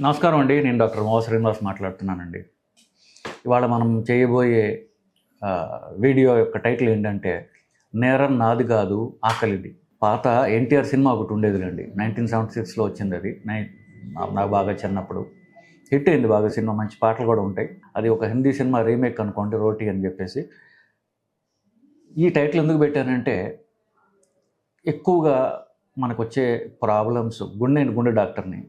నమస్కారం అండి. నేను డాక్టర్ మోహ శ్రీనివాస్ మాట్లాడుతున్నానండి. ఇవాళ మనం చేయబోయే వీడియో యొక్క టైటిల్ ఏంటంటే నేరం నాది కాదు ఆకలిది. పాత ఎన్టీఆర్ సినిమా ఒకటి ఉండేదిలేండి. నైన్టీన్ సెవెంటీ సిక్స్లో వచ్చింది అది. నై- నాకు బాగా చిన్నప్పుడు. హిట్ అయింది బాగా సినిమా. మంచి పాటలు కూడా ఉంటాయి. అది ఒక హిందీ సినిమా రీమేక్ అనుకోండి రోటీ అని చెప్పేసి. ఈ టైటిల్ ఎందుకు పెట్టానంటే ఎక్కువగా మనకు వచ్చే ప్రాబ్లమ్స్ గుండె గుండె డాక్టర్ని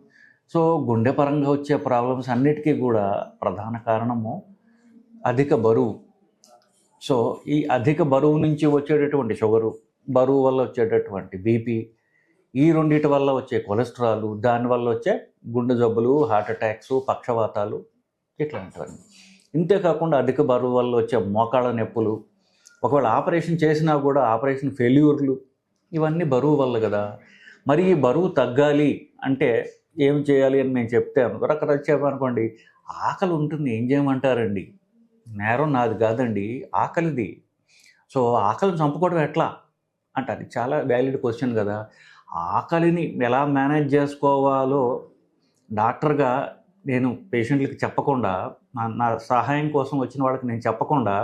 సో గుండె పరంగా వచ్చే ప్రాబ్లమ్స్ అన్నిటికీ కూడా ప్రధాన కారణము అధిక బరువు. సో ఈ అధిక బరువు నుంచి వచ్చేటటువంటి షుగరు బరువు వల్ల వచ్చేటటువంటి బీపీ ఈ రెండిటి వల్ల వచ్చే కొలెస్ట్రాల్ దానివల్ల వచ్చే గుండె జబ్బులు హార్ట్ అటాక్స్ పక్షవాతాలు ఇట్లాంటివన్నీ. ఇంతే కాకుండా అధిక బరువు వల్ల వచ్చే మోకాళ్ళ నొప్పులు ఒకవేళ ఆపరేషన్ చేసినా కూడా ఆపరేషన్ ఫెయిల్యూర్లు ఇవన్నీ బరువు వల్ల కదా. మరి ఈ బరువు తగ్గాలి అంటే ఏం చేయాలి అని నేను చెప్తే అనుకోరు అక్కడ వచ్చామనుకోండి ఆకలి ఉంటుంది ఏం చేయమంటారండి? నేరం నాది కాదండి ఆకలిది. సో ఆకలిని చంపుకోవడం ఎట్లా? అంటే అది చాలా వ్యాలిడ్ క్వశ్చన్ కదా. ఆకలిని ఎలా మేనేజ్ చేసుకోవాలో డాక్టర్గా నేను పేషెంట్లకి చెప్పకుండా నా నా సహాయం కోసం వచ్చిన వాళ్ళకి నేను చెప్పకుండా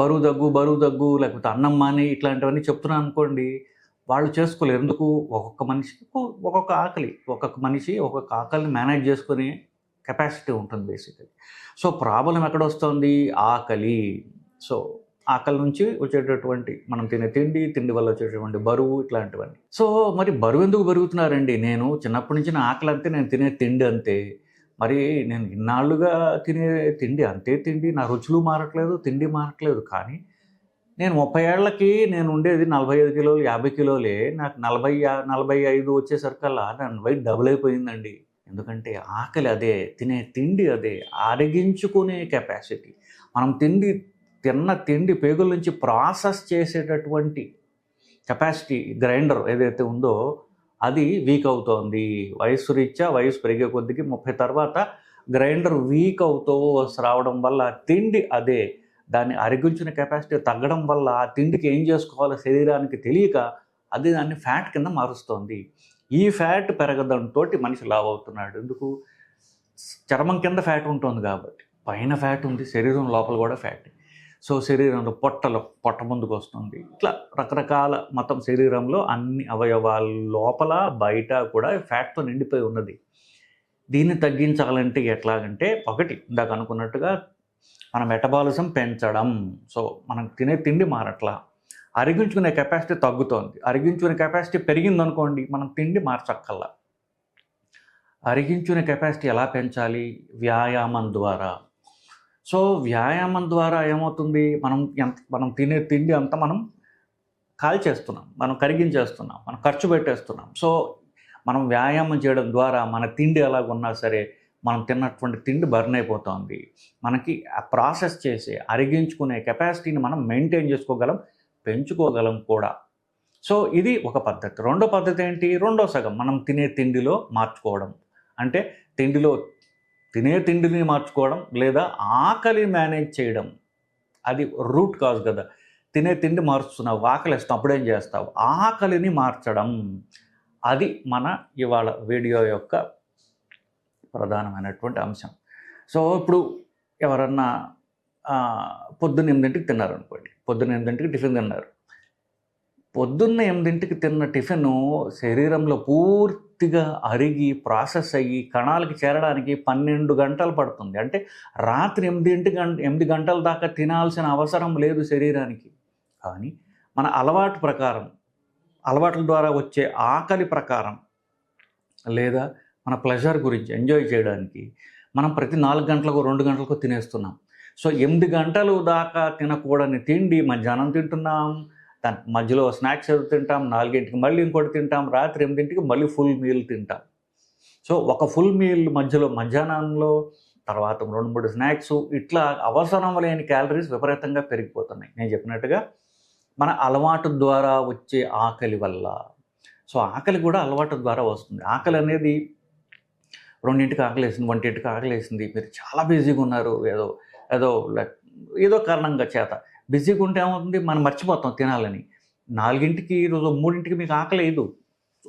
బరువు దగ్గు బరువు దగ్గు లేకపోతే అన్నం మాని ఇట్లాంటివన్నీ చెప్తున్నాను అనుకోండి వాళ్ళు చేసుకోలేరు. ఎందుకు? ఒక్కొక్క మనిషికి ఒక్కొక్క ఆకలి. ఒక్కొక్క మనిషి ఒక్కొక్క ఆకలిని మేనేజ్ చేసుకునే కెపాసిటీ ఉంటుంది బేసికలీ. సో ప్రాబ్లం ఎక్కడొస్తుంది ఆకలి. సో ఆకలి నుంచి వచ్చేటటువంటి మనం తినే తిండి తిండి వల్ల వచ్చేటటువంటి బరువు ఇట్లాంటివన్నీ. సో మరి బరువు ఎందుకు పెరుగుతున్నారండి? నేను చిన్నప్పటి నుంచి నా ఆకలి అంతే నేను తినే తిండి అంతే. మరి నేను ఇన్నాళ్ళుగా తినే తిండి అంతే తిండి నా రుచులు మారట్లేదు తిండి మారట్లేదు. కానీ నేను ముప్పై ఏళ్ళకి నేను ఉండేది నలభై ఐదు కిలోలు యాభై కిలోలే. నాకు నలభై నలభై ఐదు వచ్చేసరికల్లా నన్ను వెయిట్ డబుల్ అయిపోయిందండి. ఎందుకంటే ఆకలి అదే తినే తిండి అదే అరిగించుకునే కెపాసిటీ. మనం తిండి తిన్న తిండి పేగుల నుంచి ప్రాసెస్ చేసేటటువంటి కెపాసిటీ గ్రైండర్ ఏదైతే ఉందో అది వీక్ అవుతోంది. వయసు రీత్యా వయసు పెరిగే కొద్దికి ముప్పై తర్వాత గ్రైండర్ వీక్ అవుతూ రావడం వల్ల తిండి అదే దాన్ని అరిగించిన కెపాసిటీ తగ్గడం వల్ల ఆ తిండికి ఏం చేసుకోవాలో శరీరానికి తెలియక అది దాన్ని ఫ్యాట్ కింద మారుస్తోంది. ఈ ఫ్యాట్ పెరగడంతో మనిషి లావ్ అవుతున్నాడు ఎందుకు? చర్మం కింద ఫ్యాట్ ఉంటుంది కాబట్టి. పైన ఫ్యాట్ ఉంది శరీరం లోపల కూడా ఫ్యాట్ సో శరీరంలో పొట్టలు పొట్ట ముందుకు వస్తుంది. ఇట్లా రకరకాల మొత్తం శరీరంలో అన్ని అవయవాల లోపల బయట కూడా ఫ్యాట్తో నిండిపోయి ఉన్నది. దీన్ని తగ్గించాలంటే ఎట్లాగంటే ఒకటి ఇందాక అనుకున్నట్టుగా మన మెటబాలిజం పెంచడం. సో మనం తినే తిండి మారట్లా. అరిగించుకునే కెపాసిటీ తగ్గుతోంది. అరిగించుకునే కెపాసిటీ పెరిగిందనుకోండి మనం తిండి మార్చక్కల్లా అరిగించుకునే కెపాసిటీ ఎలా పెంచాలి? వ్యాయామం ద్వారా. సో వ్యాయామం ద్వారా ఏమవుతుంది? మనం ఎంత మనం తినే తిండి అంతా మనం కాల్చేస్తున్నాం. మనం కరిగించేస్తున్నాం. మనం ఖర్చు పెట్టేస్తున్నాం. సో మనం వ్యాయామం చేయడం ద్వారా మన తిండి ఎలాగున్నా సరే మనం తిన్నటువంటి తిండి బర్న్ అయిపోతుంది. మనకి ఆ ప్రాసెస్ చేసి అరిగించుకునే కెపాసిటీని మనం మెయింటైన్ చేసుకోగలం పెంచుకోగలం కూడా. సో ఇది ఒక పద్ధతి. రెండో పద్ధతి ఏంటి? రెండో సగం. మనం తినే తిండిలో మార్చుకోవడం. అంటే తిండిలో తినే తిండిని మార్చుకోవడం లేదా ఆకలి మేనేజ్ చేయడం. అది రూట్ కాజ్ కదా. తినే తిండి మార్చుతున్నావు ఆకలి వేస్తావు అప్పుడేం చేస్తావు? ఆకలిని మార్చడం. అది మన ఇవాళ వీడియో యొక్క ప్రధానమైనటువంటి అంశం. సో ఇప్పుడు ఎవరన్నా పొద్దున్న ఎనిమిదింటికి తిన్నారు అనుకోండి పొద్దున్న ఎనిమిదింటికి టిఫిన్ తిన్నారు. పొద్దున్న ఎనిమిదింటికి తిన్న టిఫిన్ శరీరంలో పూర్తిగా అరిగి ప్రాసెస్ అయ్యి కణాలకి చేరడానికి పన్నెండు గంటలు పడుతుంది. అంటే రాత్రి ఎనిమిదింటి గంట ఎనిమిది గంటల దాకా తినాల్సిన అవసరం లేదు శరీరానికి. కానీ మన అలవాటు ప్రకారం అలవాట్ల ద్వారా వచ్చే ఆకలి ప్రకారం లేదా మన ప్లెజర్ గురించి ఎంజాయ్ చేయడానికి మనం ప్రతి నాలుగు గంటలకు రెండు గంటలకు తినేస్తున్నాం. సో ఎనిమిది గంటలు దాకా తినకూడని తిండి మధ్యాహ్నం తింటున్నాం దాని మధ్యలో స్నాక్స్ ఏదో తింటాం నాలుగింటికి మళ్ళీ ఇంకోటి తింటాం రాత్రి ఎనిమిదింటికి మళ్ళీ ఫుల్ మీల్ తింటాం. సో ఒక ఫుల్ మీల్ మధ్యలో మధ్యాహ్నంలో తర్వాత రెండు మూడు స్నాక్స్ ఇట్లా అవసరం లేని క్యాలరీస్ విపరీతంగా పెరిగిపోతున్నాయి. నేను చెప్పినట్టుగా మన అలవాటు ద్వారా వచ్చే ఆకలి వల్ల. సో ఆకలి కూడా అలవాటు ద్వారా వస్తుంది. ఆకలి అనేది రెండింటికి ఆకలి వేసింది ఒంటింటికి ఆకలి వేసింది మీరు చాలా బిజీగా ఉన్నారు. ఏదో ఏదో ఏదో కారణంగా చేత. బిజీగా ఉంటే ఏమవుతుంది? మనం మర్చిపోతాం తినాలని. నాలుగింటికి ఈరోజు మూడింటికి మీకు ఆకలి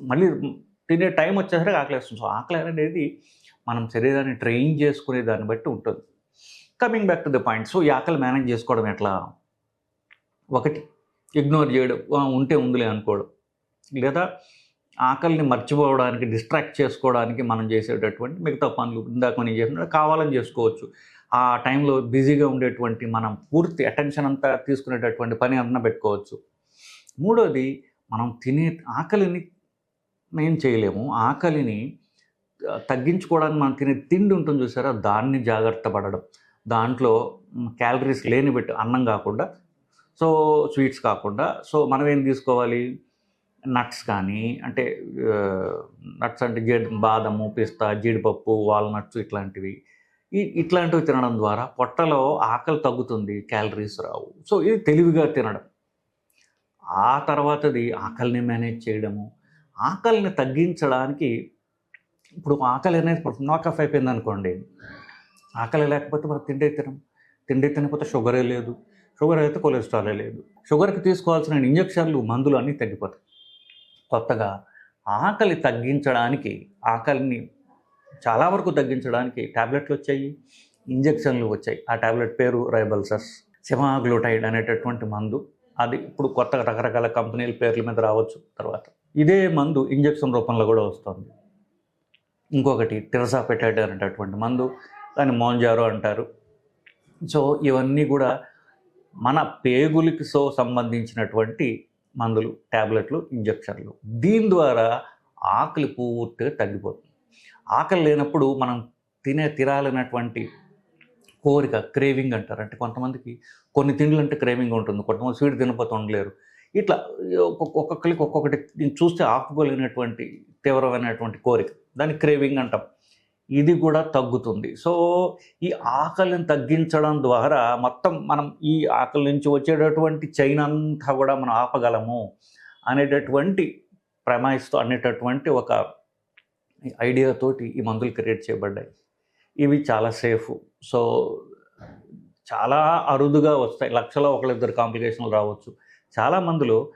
మళ్ళీ తినే టైం వచ్చేసరికి ఆకలేస్తుంది. సో ఆకలి అనేది మనం శరీరాన్ని ట్రైన్ చేసుకునే దాన్ని బట్టి ఉంటుంది. Coming back to the point. So ఈ ఆకలి మేనేజ్ చేసుకోవడం ఎట్లా? ఒకటి ఇగ్నోర్ చేయడం. ఉంటే ఉందిలే అనుకోవడం. లేదా ఆకలిని మర్చిపోవడానికి డిస్ట్రాక్ట్ చేసుకోవడానికి మనం చేసేటటువంటి మిగతా పనులు ఇందాక మనం చేసిన కావాలని చేసుకోవచ్చు. ఆ టైంలో బిజీగా ఉండేటువంటి మనం పూర్తి అటెన్షన్ అంతా తీసుకునేటటువంటి పని అన్న పెట్టుకోవచ్చు. మూడోది మనం తినే ఆకలిని ఏం చేయలేము. ఆకలిని తగ్గించుకోవడానికి మనం తినే తిండి ఉంటుంది చూసారా? దాన్ని జాగ్రత్త పడడం. దాంట్లో క్యాలరీస్ లేని పెట్టు అన్నం కాకుండా సో స్వీట్స్ కాకుండా సో మనం ఏం తీసుకోవాలి? నట్స్ కానీ అంటే నట్స్ అంటే జీడి బాదము పిస్తా జీడిపప్పు వాల్నట్స్ ఇట్లాంటివి. ఇట్లాంటివి తినడం ద్వారా పొట్టలో ఆకలి తగ్గుతుంది క్యాలరీస్ రావు. సో ఇది తెలివిగా తినడం. ఆ తర్వాతది ఆకలిని మేనేజ్ చేయడము. ఆకలిని తగ్గించడానికి ఇప్పుడు ఆకలి అనేది నాకఫ్ అయిపోయింది అనుకోండి. ఆకలి లేకపోతే మనం తిండి తినం. తిండి తినకపోతే షుగరే లేదు. షుగర్ అయితే కొలెస్ట్రాలే లేదు. షుగర్కి తీసుకోవాల్సిన ఇంజక్షన్లు మందులు అన్నీ తగ్గిపోతాయి. కొత్తగా ఆకలి తగ్గించడానికి ఆకలిని చాలా వరకు తగ్గించడానికి ట్యాబ్లెట్లు వచ్చాయి ఇంజెక్షన్లు వచ్చాయి. ఆ ట్యాబ్లెట్ పేరు రైబల్సస్ సిమాగ్లూటైడ్ అనేటటువంటి మందు. అది ఇప్పుడు కొత్త రకరకాల కంపెనీల పేర్ల మీద రావచ్చు తర్వాత. ఇదే మందు ఇంజెక్షన్ రూపంలో కూడా వస్తుంది. ఇంకొకటి టిరసాపెటైడ్ అనేటటువంటి మందు దాన్ని మోంజారో అంటారు. సో ఇవన్నీ కూడా మన పేగులకి సో సంబంధించినటువంటి మందులు ట్యాబ్లెట్లు ఇంజక్షన్లు. దీని ద్వారా ఆకలి పూర్తిగా తగ్గిపోతుంది. ఆకలి లేనప్పుడు మనం తినే తినాలన్నటువంటి కోరిక క్రేవింగ్ అంటారు. అంటే కొంతమందికి కొన్ని తిండ్లు అంటే క్రేవింగ్ ఉంటుంది కొంతమంది స్వీట్ తినకపోతే ఉండలేరు. ఇట్లా ఒక్కొక్క ఒక్కొక్కరికి ఒక్కొక్కటి చూస్తే ఆపుకోలేనటువంటి తీవ్రమైనటువంటి కోరిక. దాన్ని క్రేవింగ్ అంటాం. ఇది కూడా తగ్గుతుంది. సో ఈ ఆకలిని తగ్గించడం ద్వారా మొత్తం మనం ఈ ఆకలి నుంచి వచ్చేటటువంటి చైన్ అంతా కూడా మనం ఆపగలము అనేటటువంటి ప్రమాయిస్తూ అనేటటువంటి ఒక ఐడియాతోటి ఈ మందులు క్రియేట్ చేయబడ్డాయి. ఇవి చాలా సేఫ్. సో చాలా అరుదుగా వస్తాయి. లక్షలో ఒకళ్ళిద్దరు కాంప్లికేషన్లు రావచ్చు. చాలా మందులు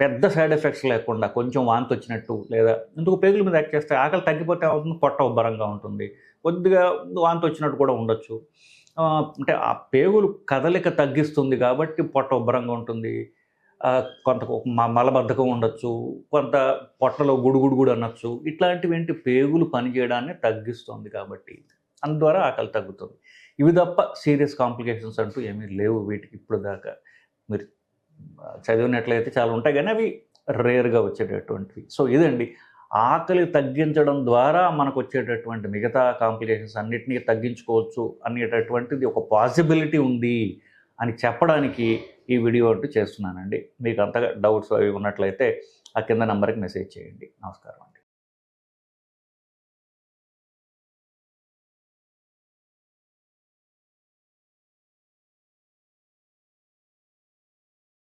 పెద్ద సైడ్ ఎఫెక్ట్స్ లేకుండా కొంచెం వాంతి వచ్చినట్టు లేదా ఎందుకు పేగుల మీద యాక్ట్ చేస్తే ఆకలి తగ్గిపోతే అవుతుంది పొట్ట ఉబ్బరంగా ఉంటుంది. కొద్దిగా వాంతి వచ్చినట్టు కూడా ఉండొచ్చు. అంటే ఆ పేగులు కదలిక తగ్గిస్తుంది కాబట్టి పొట్ట ఉబ్బరంగా ఉంటుంది. కొంత మ- మలబద్ధకం ఉండొచ్చు కొంత పొట్టలో గుడుగుడు కూడా అనొచ్చు. ఇట్లాంటివి ఏంటి? పేగులు పనిచేయడాన్ని తగ్గిస్తుంది కాబట్టి అందుద్వారా ఆకలి తగ్గుతుంది. ఇవి తప్ప సీరియస్ కాంప్లికేషన్స్ అంటూ ఏమీ లేవు వీటికి ఇప్పుడు దాకా మీరు చదివినట్లయితే చాలా ఉంటాయి కానీ అవి రేర్గా వచ్చేటటువంటివి. సో ఇదండి. ఆకలి తగ్గించడం ద్వారా మనకు వచ్చేటటువంటి మిగతా కాంప్లికేషన్స్ అన్నిటినీ తగ్గించుకోవచ్చు అనేటటువంటిది ఒక పాసిబిలిటీ ఉంది అని చెప్పడానికి ఈ వీడియో అంటూ చేస్తున్నానండి. మీకు అంతగా డౌట్స్ అవి ఉన్నట్లయితే ఆ కింద నెంబర్కి మెసేజ్ చేయండి. నమస్కారం.